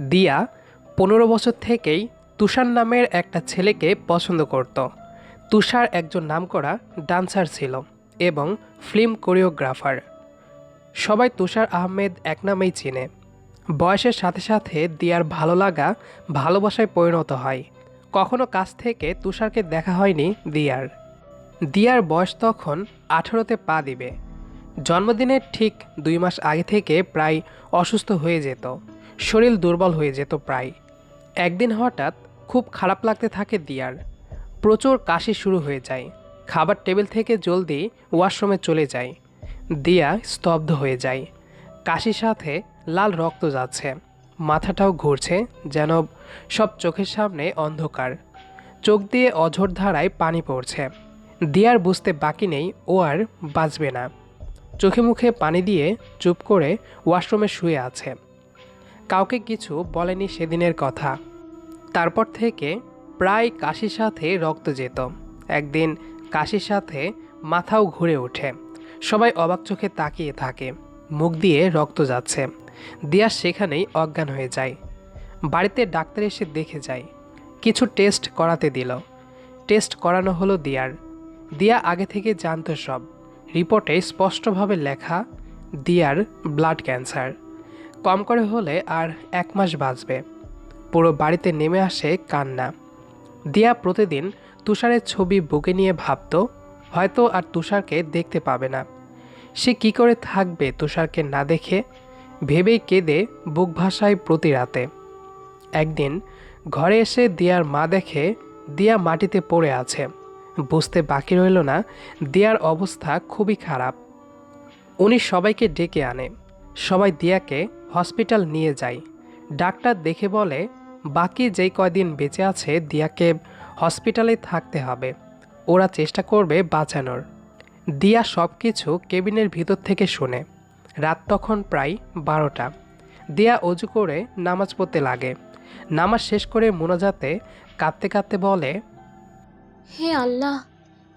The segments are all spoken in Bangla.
দিয়া পনেরো বছর থেকেই তুষার নামের একটা ছেলেকে পছন্দ করত। তুষার একজন নামকরা ডান্সার ছিল এবং ফিল্ম কোরিওগ্রাফার। সবাই তুষার আহমেদ এক নামেই চিনে। বয়সের সাথে সাথে দিয়ার ভালো লাগা ভালোবাসায় পরিণত হয়। কখনো কাছ থেকে তুষারকে দেখা হয়নি দিয়ার। দিয়ার বয়স তখন আঠারোতে পা দিবে। জন্মদিনের ঠিক দুই মাস আগে থেকে প্রায় অসুস্থ হয়ে যেত। শরীর দুর্বল হয়ে যেত প্রায়। একদিন হঠাৎ খুব খারাপ লাগতে থাকে দিয়ার। প্রচুর কাশি শুরু হয়ে যায়। খাবার টেবিল থেকে জলদি ওয়াশরুমে চলে যায়। দিয়া স্তব্ধ হয়ে যায়। কাশির সাথে লাল রক্ত যাচ্ছে। মাথাটাও ঘুরছে যেন সব চোখের সামনে অন্ধকার। চোখ দিয়ে অঝোর ধারায় পানি পড়ছে। দিয়ার বুঝতে বাকি নেই, ও আর বাঁচবে না। চোখে মুখে পানি দিয়ে চুপ করে ওয়াশরুমে শুয়ে আছে। কাউকে কিছু বলেনি সেদিনের কথা। তারপর থেকে প্রায় কাশির সাথে রক্ত যেত। একদিন কাশির সাথে মাথাও ঘুরে ওঠে। সবাই অবাক চোখে তাকিয়ে থাকে। মুখ দিয়ে রক্ত যাচ্ছে। দিয়া সেখানেই অজ্ঞান হয়ে যায়। বাড়িতে ডাক্তার এসে দেখে যায়। কিছু টেস্ট করাতে দিল। টেস্ট করানো হলো দিয়ার। দিয়া আগে থেকে জানতো সব। রিপোর্টে স্পষ্টভাবে লেখা, দিয়ার ব্লাড ক্যান্সার। কম করে হলে আর এক মাস বাঁচবে। পুরো বাড়িতে নেমে আসে কান্না। দিয়া প্রতিদিন তুষারের ছবি বুকে নিয়ে ভাবতো, হয়তো আর তুষারকে দেখতে পাবে না। সে কি করে থাকবে তুষারকে না দেখে, ভেবেই কেঁদে বুক ভাসায় প্রতি রাতে। একদিন ঘরে এসে দিয়ার মা দেখে দিয়া মাটিতে পড়ে আছে। বুঝতে বাকি রইল না, দিয়ার অবস্থা খুবই খারাপ। উনি সবাইকে ডেকে আনে। সবাই দিয়াকে হসপিটাল নিয়ে যায়। ডাক্তার দেখে বলে, বাকি যেই কয়দিন বেঁচে আছে দিয়াকে হসপিটালে থাকতে হবে। ওরা চেষ্টা করবে বাঁচানোর। দিয়া সব কিছু কেবিনের ভিতর থেকে শোনে। রাত তখন প্রায় বারোটা। দিয়া অজু করে নামাজ পড়তে লাগে। নামাজ শেষ করে মোনাজাতে কাঁদতে কাঁদতে বলে, হে আল্লাহ,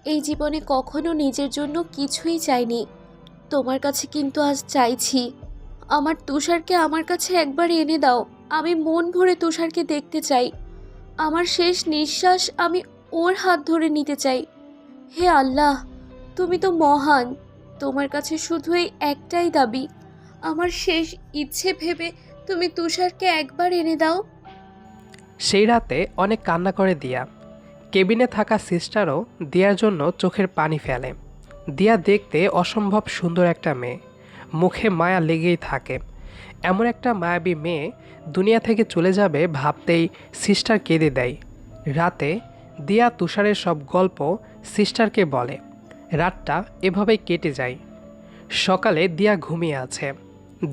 এই জীবনে কখনো নিজের জন্য কিছুই চাইনি। তোমার কাছে কিন্তু আজ চাইছি। আমার তুষারকে আমার কাছে একবার এনে দাও। আমি মন ভরে তুষারকে দেখতে চাই। আমার শেষ নিঃশ্বাস আমি ওর হাত ধরে নিতে চাই। হে আল্লাহ, তুমি তো মহান। তোমার কাছে শুধু এই একটাই দাবি। আমার শেষ ইচ্ছে ভেবে তুমি তুষারকে একবার এনে দাও। সেই রাতে অনেক কান্না করে দিয়া। কেবিনে থাকা সিস্টারও দিয়ার জন্য চোখের পানি ফেলে। দিয়া দেখতে অসম্ভব সুন্দর একটা মেয়ে। মুখে মায়া লেগেই থাকে। এমন একটা মায়াবী মেয়ে দুনিয়া থেকে চলে যাবে ভাবতেই সিস্টার কেঁদে দেয়। রাতে দিয়া তুষারের সব গল্প সিস্টারকে বলে। রাতটা এভাবেই কেটে যায়। সকালে দিয়া ঘুমিয়ে আছে।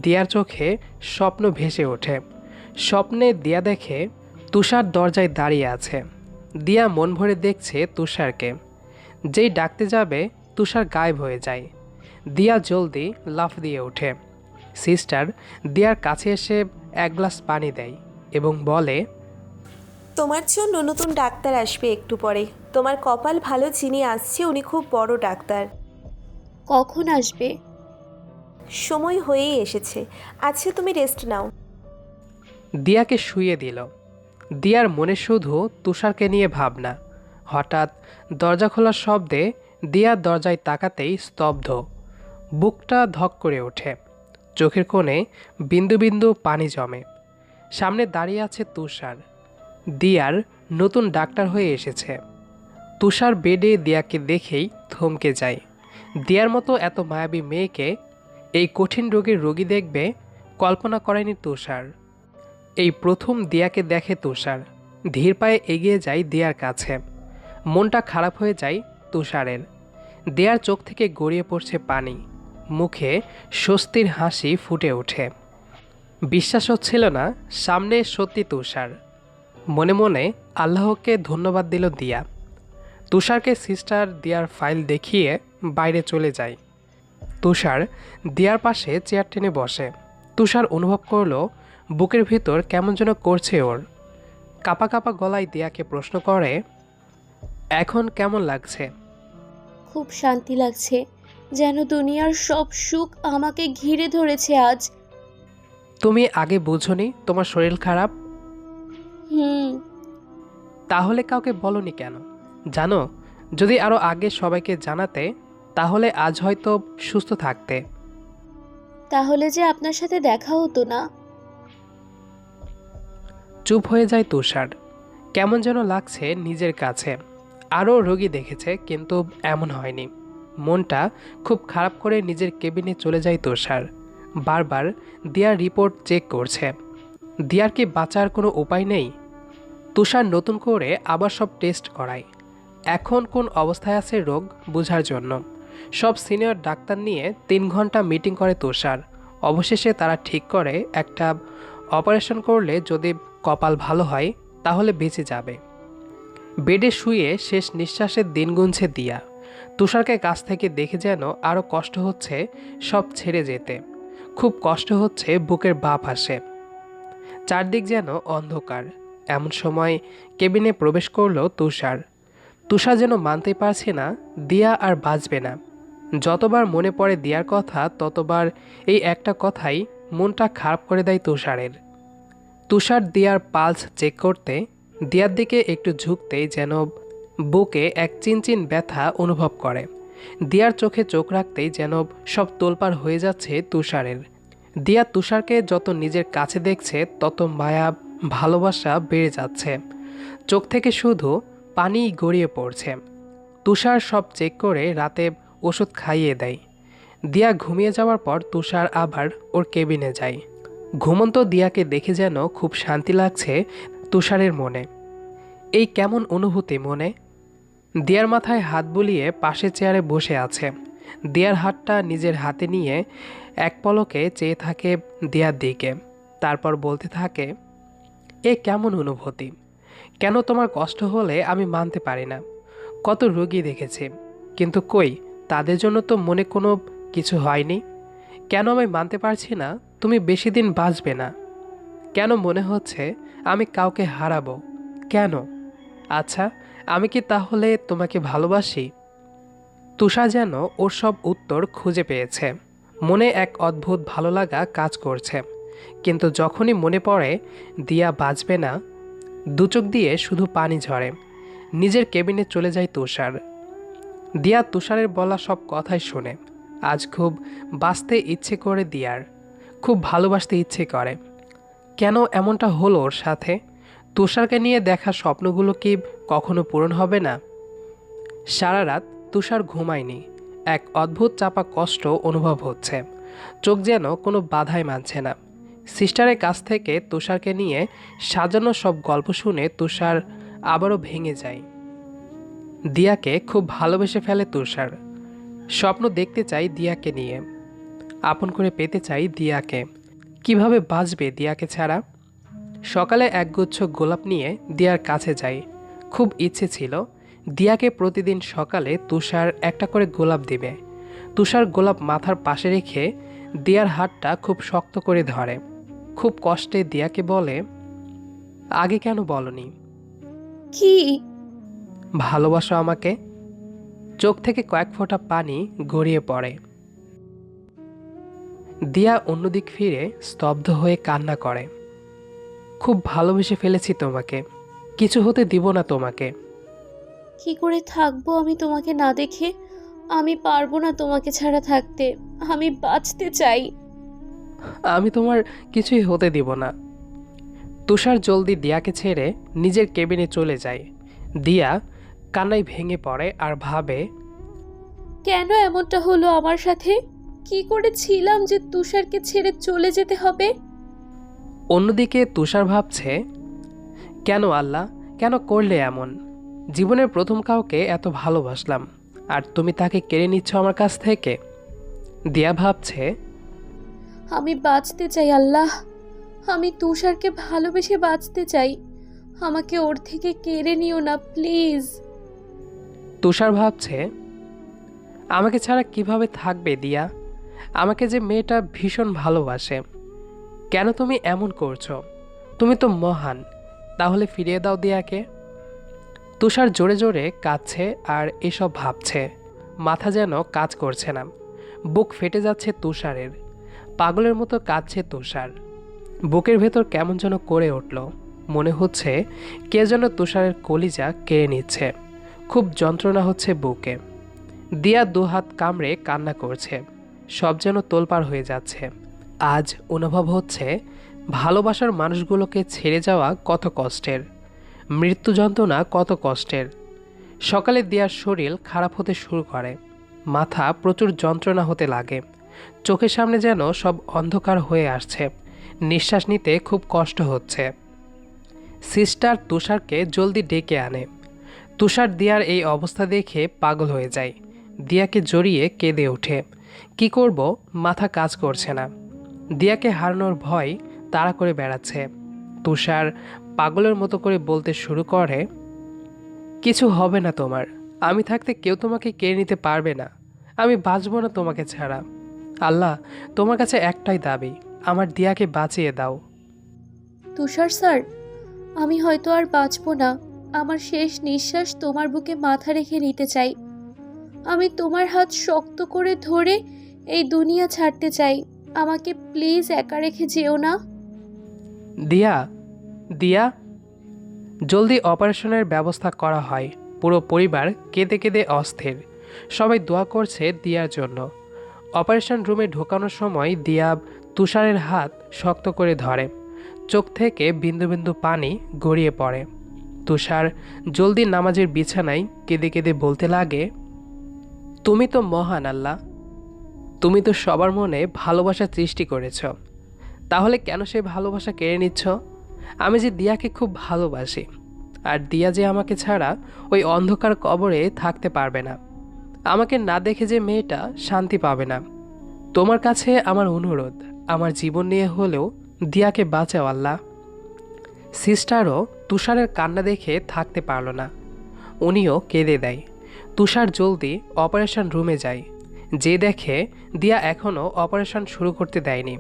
দিয়ার চোখে স্বপ্ন ভেসে ওঠে। স্বপ্নে দিয়া দেখে তুষার দরজায় দাঁড়িয়ে আছে। দিয়া মন ভরে দেখছে তুষারকে। যেই ডাকতে যাবে, তুষার গায়েব হয়ে যায়। দিয়া জলদি লাফ দিয়ে ওঠে। সিস্টার দিয়ার কাছে এসে এক গ্লাস পানি দেয় এবং বলে তোমার জন্য নতুন ডাক্তার আসবে একটু পরে। তোমার কপাল ভালো যিনি আসছে উনি খুব বড় ডাক্তার। কখন আসবে? সময় হয়েই এসেছে। আচ্ছা তুমি রেস্ট নাও। দিয়াকে শুয়ে দিল। দিয়ার মনে শুধু তুষারকে নিয়ে ভাবনা। হঠাৎ দরজা খোলার শব্দে দিয়ার দরজায় তাকাতেই স্তব্ধ। বুকটা ধক করে ওঠে। চোখের কোণে বিন্দু বিন্দু পানি জমে। সামনে দাঁড়িয়ে আছে তুষার। দিয়ার নতুন ডাক্তার হয়ে এসেছে। তুষার বেডে দিয়াকে দেখেই থমকে যায়। দিয়ার মতো এত মায়াবী মেয়েকে এই কঠিন রোগের রোগী দেখবে কল্পনা করেনি তুষার। এই প্রথম দিয়াকে দেখে তুষার। ধীর পায়ে এগিয়ে যায় দিয়ার কাছে। মনটা খারাপ হয়ে যায় তুষারের। দেয়ার চোখ থেকে গড়িয়ে পড়ছে পানি। মুখে স্বস্তির হাসি ফুটে ওঠে। বিশ্বাস হচ্ছিল না, সামনে সত্যি তুষার। মনে মনে আল্লাহকে ধন্যবাদ দিল দিয়া। তুষারকে সিস্টার দিয়ার ফাইল দেখিয়ে বাইরে চলে যায়। তুষার দিয়ার পাশে চেয়ার টেনে বসে। তুষার অনুভব করল, বুকের ভিতর কেমন যেন করছে ওর। কাপা কাপা গলায় দিয়াকে প্রশ্ন করে, এখন কেমন লাগছে? খুব শান্তি লাগছে। যেন দুনিয়ার সব সুখ আমাকে ঘিরে ধরেছে আজ। তুমি আগে বুঝোনি তোমার শরীর খারাপ? হুম। তাহলে কাউকে বলনি কেন? জানো যদি আরও আগে সবাইকে জানাতে তাহলে আজ হয়তো সুস্থ থাকতে। তাহলে যে আপনার সাথে দেখা হতো না। চুপ হয়ে যায় তুষার। কেমন যেন লাগছে নিজের কাছে। আরও রোগী দেখেছে কিন্তু এমন হয়নি। মনটা খুব খারাপ করে নিজের কেবিনে চলে যায় তুষার। বারবার দিয়ার রিপোর্ট চেক করছে। দিয়ার কি বাঁচার কোনো উপায় নেই? তুষার নতুন করে আবার সব টেস্ট করায়। এখন কোন অবস্থায় আছে রোগ বোঝার জন্য। সব সিনিয়র ডাক্তার নিয়ে তিন ঘণ্টা মিটিং করে তুষার। অবশেষে তারা ঠিক করে একটা অপারেশন করলে যদি কপাল ভালো হয়, তাহলে বেঁচে যাবে। বেডে শুয়ে শেষ নিঃশ্বাসের দিন গুনছে দিয়া। তুষারকে কাছ থেকে দেখে যেন আরও কষ্ট হচ্ছে সব ছেড়ে যেতে। খুব কষ্ট হচ্ছে বুকের বাপ আসে চারদিক যেন অন্ধকার। এমন সময় কেবিনে প্রবেশ করল তুষার। তুষার যেন মানতে পারছে না, দিয়া আর বাঁচবে না। যতবার মনে পড়ে দিয়ার কথা, ততবার এই একটা কথাই মনটা খারাপ করে দেয় তুষারের। তুষার দিয়ার পালস চেক করতে, দিয়ার দিকে একটু ঝুঁকতেই যেন বুকে এক চিনচিন ব্যথা অনুভব করে। দিয়ার চোখে চোখ রাখতেই যেন সব তোলপাড় হয়ে যাচ্ছে তুষারের। দিয়া তুষারকে যত নিজের কাছে দেখছে, তত মায়া, ভালোবাসা বেড়ে যাচ্ছে। চোখ থেকে শুধু পানি গড়িয়ে পড়ছে। তুষার সব চেক করে রাতে ওষুধ খাইয়ে দেয়। দিয়া ঘুমিয়ে যাওয়ার পর তুষার আবার ওর কেবিনে যায়। ঘুমন্ত দিয়াকে দেখে যেন খুব শান্তি লাগছে তুষারের মনে। এই কেমন অনুভূতি মনে? দিয়ার মাথায় হাত বুলিয়ে পাশে চেয়ারে বসে আছে। দিয়ার হাতটা নিজের হাতে নিয়ে এক পলকে চেয়ে থাকে দিয়ার দিকে। তারপর বলতে থাকে, এ কেমন অনুভূতি? কেন তোমার কষ্ট হলে আমি মানতে পারি না? কত রোগী দেখেছি। কিন্তু কই, তাদের জন্য তো মনে কোনো কিছু হয়নি। কেন আমি মানতে পারছি না? তুমি বেশি দিন বাঁচবে না। কেন মনে হচ্ছে আমি কাউকে হারাবো? কেন? আচ্ছা আমি কি তাহলে তোমাকে ভালোবাসি? তুষা যেন ওর সব উত্তর খুঁজে পেয়েছে। মনে এক অদ্ভুত ভালো লাগা কাজ করছে। কিন্তু যখনই মনে পড়ে, দিয়া বাঁচবে না দুচোখ দিয়ে শুধু পানি ঝরে। নিজের কেবিনে চলে যায় তুষার। দিয়া তুষারের বলা সব কথাই শোনে। আজ খুব বাঁচতে ইচ্ছে করে দিয়ার। খুব ভালোবাসতে ইচ্ছে করে। কেন এমনটা হলো ওর সাথে? তুষারকে নিয়ে দেখা স্বপ্নগুলো কি কখনো পূরণ হবে না? সারা রাত তুষার ঘুমায়নি। এক অদ্ভুত চাপা কষ্ট অনুভব হচ্ছে। চোখ যেন কোনো বাধাই মানছে না। সিস্টারের কাছ থেকে তুষারকে নিয়ে সাজানো সব গল্প শুনে তুষার আবারও ভেঙে যায়। দিয়াকে খুব ভালোবেসে ফেলে তুষার। স্বপ্ন দেখতে চাই দিয়াকে নিয়ে। আপন করে পেতে চাই দিয়াকে। কীভাবে বাঁচবে দিয়াকে ছাড়া? সকালে একগুচ্ছ গোলাপ নিয়ে দিয়ার কাছে যাই। খুব ইচ্ছে ছিল দিয়াকে প্রতিদিন সকালে তুষার একটা করে গোলাপ দিবে। তুষার গোলাপ মাথার পাশে রেখে দিয়ার হাতটা খুব শক্ত করে ধরে। খুব কষ্টে দিয়াকে বলে আগে কেন বলনি? কি? ভালোবাসো আমাকে। চোখ থেকে কয়েক ফোঁটা পানি গড়িয়ে পড়ে। দিয়া অন্যদিক ফিরে স্তব্ধ হয়ে কান্না করে। খুব ভালোবেসে ফেলেছি তোমাকে। কিছু হতে দিব না তোমাকে। কি করে থাকব আমি তোমাকে না দেখে? আমি পারব না তোমাকে ছাড়া থাকতে। আমি বাঁচতে চাই। আমি তোমার কিছুই হতে দিব না। তুষার জলদি দিয়াকে ছেড়ে নিজের কেবিনে চলে যায়। দিয়া কান্নায় ভেঙে পড়ে আর ভাবে কেন এমনটা হলো আমার সাথে? কি করেছিলাম যে তুষারকে ছেড়ে চলে যেতে হবে? অন্যদিকে তুষার ভাবছে কেন আল্লাহ? কেন করলে এমন? জীবনের প্রথম কাউকে এত ভালোবাসলাম আর তুমি তাকে কেড়ে নিচ্ছ আমার কাছ থেকে? দিয়া ভাবছে আমি বাঁচতে চাই আল্লাহ। আমি তুষারকে ভালোবেসে বাঁচতে চাই। আমাকে ওর থেকে কেড়ে নিও না প্লিজ। তুষার ভাবছে আমাকে ছাড়া কীভাবে থাকবে দিয়া? আমাকে যে মেয়েটা ভীষণ ভালোবাসে কেন তুমি এমন করছ? তুমি তো মহান। তাহলে ফিরিয়ে দাও দিয়াকে। তুষার জোরে জোরে কাঁদছে আর এসব ভাবছে। মাথা যেন কাজ করছে না। বুক ফেটে যাচ্ছে তুষারের। পাগলের মতো কাঁদছে তুষার। বুকের ভেতর কেমন যেন করে উঠল। মনে হচ্ছে কে যেন তুষারের কলিজা কেড়ে নিচ্ছে। খুব যন্ত্রণা হচ্ছে বুকে। দিয়া দুহাত কামড়ে কান্না করছে। সব যেন তোলপাড় হয়ে যাচ্ছে। আজ অনুভব হচ্ছে ভালোবাসার মানুষগুলোকে ছেড়ে যাওয়া কত কষ্টের, মৃত্যু যন্ত্রণা কত কষ্টের। সকালে দিয়ার শরীর খারাপ হতে শুরু করে, মাথা প্রচুর যন্ত্রণা হতে লাগে, চোখের সামনে যেন সব অন্ধকার হয়ে আসছে, নিঃশ্বাস নিতে খুব কষ্ট হচ্ছে। সিস্টার তুষারকে জলদি ডেকে আনে। তুষার দিয়ার এই অবস্থা দেখে পাগল হয়ে যায়, দিয়াকে জড়িয়ে কেঁদে ওঠে, কি করব? মাথা কাজ করছে না। দিয়াকে হারানোর ভয় তাড়া করে বেড়াচ্ছে। তুষার পাগলের মতো করে বলতে শুরু করে, কিছু হবে না তোমার। আমি থাকতে কেউ তোমাকে কেড়ে নিতে পারবে না। আমি বাঁচবো না তোমাকে ছাড়া। আল্লাহ, তোমার কাছে একটাই দাবি, আমার দিয়াকে বাঁচিয়ে দাও। তুষার স্যার, আমি হয়তো আর বাঁচবো না। আমার শেষ নিঃশ্বাস তোমার বুকে মাথা রেখে নিতে চাই। আমি তোমার হাত শক্ত করে ধরে এই দুনিয়া ছাড়তে চাই। আমাকে প্লিজ একা রেখে যেও না। দিয়া দিয়া, জলদি অপারেশনের ব্যবস্থা করা হয়। পুরো পরিবার কেঁদে কেঁদে অস্থির। সবাই দোয়া করছে দিয়ার জন্য। অপারেশন রুমে ঢোকানোর সময় দিয়া তুষারের হাত শক্ত করে ধরে। চোখ থেকে বিন্দু বিন্দু পানি গড়িয়ে পড়ে। তুষার জলদি নামাজের বিছানায় কেঁদে কেঁদে বলতে লাগে, তুমি তো মহান আল্লাহ। তুমি তো সবার মনে ভালোবাসা সৃষ্টি করেছ। তাহলে কেন সেই ভালোবাসা কেড়ে নিচ্ছ? আমি যে দিয়াকে খুব ভালোবাসি, আর দিয়া যে আমাকে ছাড়া ওই অন্ধকার কবরে থাকতে পারবে না। আমাকে না দেখে যে মেয়েটা শান্তি পাবে না। তোমার কাছে আমার অনুরোধ, আমার জীবন নিয়ে হলেও দিয়াকে বাঁচাও আল্লাহ। সিস্টারও তুষারের কান্না দেখে থাকতে পারল না। উনিও কেঁদে দেয়। তুষার জলদি অপারেশন রুমে যায়। যে দেখে দিয়া এখনও অপারেশন শুরু করতে দেয়নি।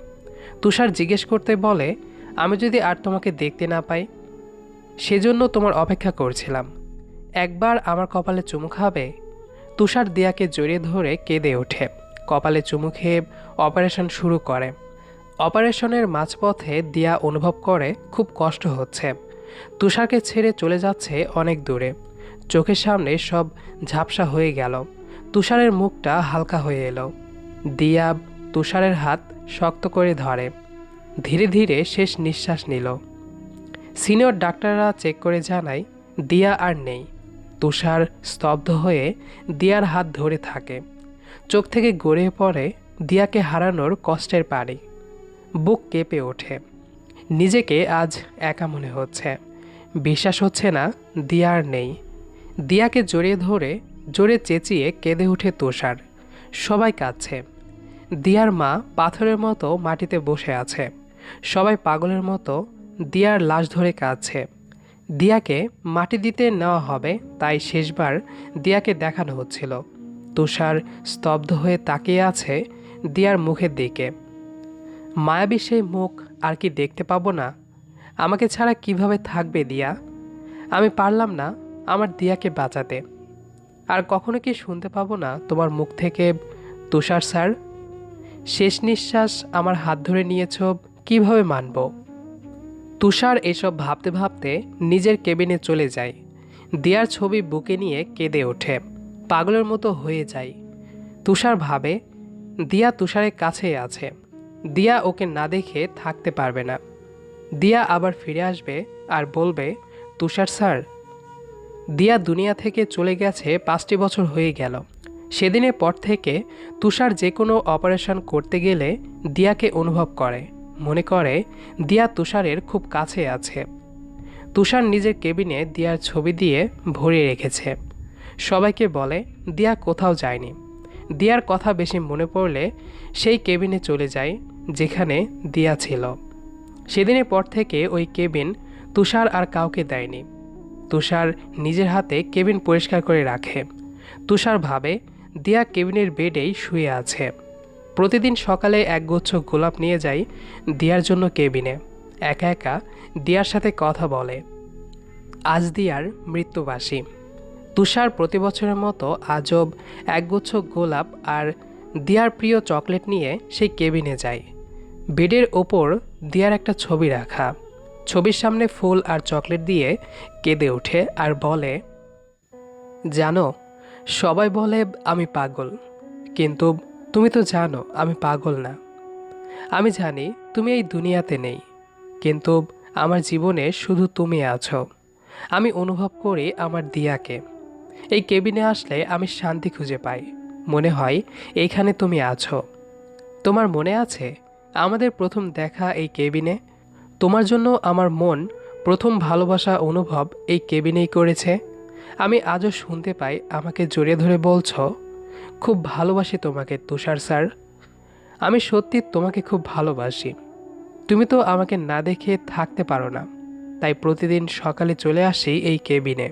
তুষার জিজ্ঞেস করতে বলে, আমি যদি আর তোমাকে দেখতে না পাই, সেজন্য তোমার অপেক্ষা করছিলাম। একবার আমার কপালে চুমু খাবে? তুষার দিয়াকে জড়িয়ে ধরে কেঁদে ওঠে। কপালে চুমু খেয়ে অপারেশন শুরু করে। অপারেশনের মাঝপথে দিয়া অনুভব করে, খুব কষ্ট হচ্ছে। তুষারকে ছেড়ে চলে যাচ্ছে অনেক দূরে। চোখের সামনে সব ঝাপসা হয়ে গেল। তুষারের মুখটা হালকা হয়ে এলো। দিয়া তুষারের হাত শক্ত করে ধরে। ধীরে ধীরে শেষ নিঃশ্বাস নিল। সিনিয়র ডাক্তাররা চেক করে জানায়, দিয়া আর নেই। তুষার স্তব্ধ হয়ে দিয়ার হাত ধরে থাকে। চোখ থেকে গড়িয়ে পড়ে দিয়াকে হারানোর কষ্টের পারি বুক কেঁপে ওঠে। নিজেকে আজ একা মনে হচ্ছে। বিশ্বাস হচ্ছে না, দিয়া আর নেই। দিয়াকে জড়িয়ে ধরে জোরে চেঁচিয়ে কেঁদে উঠে তুষার। সবাই কাঁদছে। দিয়ার মা পাথরের মতো মাটিতে বসে আছে। সবাই পাগলের মতো দিয়ার লাশ ধরে কাঁদছে। দিয়াকে মাটি দিতে নেওয়া হবে, তাই শেষবার দিয়াকে দেখানো হচ্ছিল। তুষার স্তব্ধ হয়ে তাকিয়ে আছে দিয়ার মুখের দিকে। মায়াবী সেই মুখ আর কি দেখতে পাবো না? আমাকে ছাড়া কীভাবে থাকবে দিয়া? আমি পারলাম না আমার দিয়াকে বাঁচাতে। আর কখনো কি শুনতে পাবো না তোমার মুখ থেকে, তুষার স্যার? শেষ নিঃশ্বাস আমার হাত ধরে নিয়েছ, কীভাবে মানব? তুষার এসব ভাবতে ভাবতে নিজের কেবিনে চলে যায়। দেয়ার ছবি বুকে নিয়ে কেঁদে ওঠে, পাগলের মতো হয়ে যায়। তুষার ভাবে, দিয়া তুষারের কাছেই আছে। দিয়া ওকে না দেখে থাকতে পারবে না। দিয়া আবার ফিরে আসবে আর বলবে, তুষার স্যার দিয়া দুনিয়া থেকে চলে গেছে পাঁচটি বছর হয়ে গেল। সেদিনের পর থেকে তুষার যে কোনো অপারেশন করতে গেলে দিয়াকে অনুভব করে। মনে করে, দিয়া তুষারের খুব কাছে আছে। তুষার নিজের কেবিনে দিয়ার ছবি দিয়ে ভরিয়ে রেখেছে। সবাইকে বলে, দিয়া কোথাও যায়নি। দিয়ার কথা বেশি মনে পড়লে সেই কেবিনে চলে যায়, যেখানে দিয়া ছিল। সেদিনের পর থেকে ওই কেবিন তুষার আর কাউকে দেয়নি। তুষার নিজের হাতে কেবিন পরিষ্কার করে রাখে। তুষার ভাবে, দিয়া কেবিনের বেডেই শুয়ে আছে। প্রতিদিন সকালে একগুচ্ছ গোলাপ নিয়ে যাই দিয়ার জন্য কেবিনে। একা একা দিয়ার সাথে কথা বলে। আজ দিয়ার মৃত্যুবাসী তুষার প্রতি বছরের মতো আজব একগুচ্ছ গোলাপ আর দিয়ার প্রিয় চকলেট নিয়ে সেই কেবিনে যায়। বেডের ওপর দেয়ার একটা ছবি রাখা। ছবির সামনে ফুল আর চকলেট দিয়ে কেঁদে ওঠে আর বলে, জানো, সবাই বলে আমি পাগল, কিন্তু তুমি তো জানো আমি পাগল না। আমি জানি তুমি এই দুনিয়াতে নেই, কিন্তু আমার জীবনে শুধু তুমি আছো। আমি অনুভব করি আমার দিয়াকে। এই কেবিনে আসলে আমি শান্তি খুঁজে পাই। মনে হয় এইখানে তুমি আছো। তোমার মনে আছে আমাদের প্রথম দেখা এই কেবিনে? তোমার জন্য আমার মন প্রথম ভালোবাসা অনুভব এই কেবিনেই করেছে। আমি আজও শুনতে পাই আমাকে জড়িয়ে ধরে বলছ, খুব ভালোবাসি তোমাকে, তুষার স্যার। আমি সত্যি তোমাকে খুব ভালোবাসি। তুমি তো আমাকে না দেখে থাকতে পারো না। তাই প্রতিদিন সকালে চলে আসি এই কেবিনে।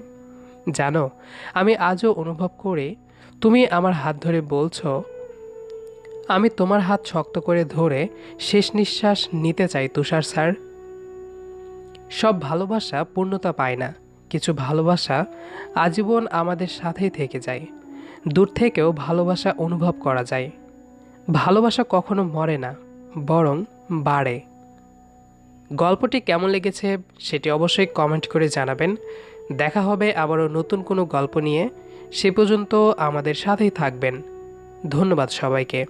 জানো, আমি আজও অনুভব করে তুমি আমার হাত ধরে বলছো, আমি তোমার হাত শক্ত করে ধরে শেষ নিঃশ্বাস নিতে চাই, তুষার স্যার। সব ভালোবাসা পূর্ণতা পায় না। কিছু ভালোবাসা আজীবন আমাদের সাথেই থেকে যায়। দূর থেকেও ভালোবাসা অনুভব করা যায়। ভালোবাসা কখনো মরে না, বরং বাড়ে। গল্পটি কেমন লেগেছে সেটি অবশ্যই কমেন্ট করে জানাবেন। দেখা হবে আবারও নতুন কোনো গল্প নিয়ে। সে পর্যন্ত আমাদের সাথেই থাকবেন। ধন্যবাদ সবাইকে।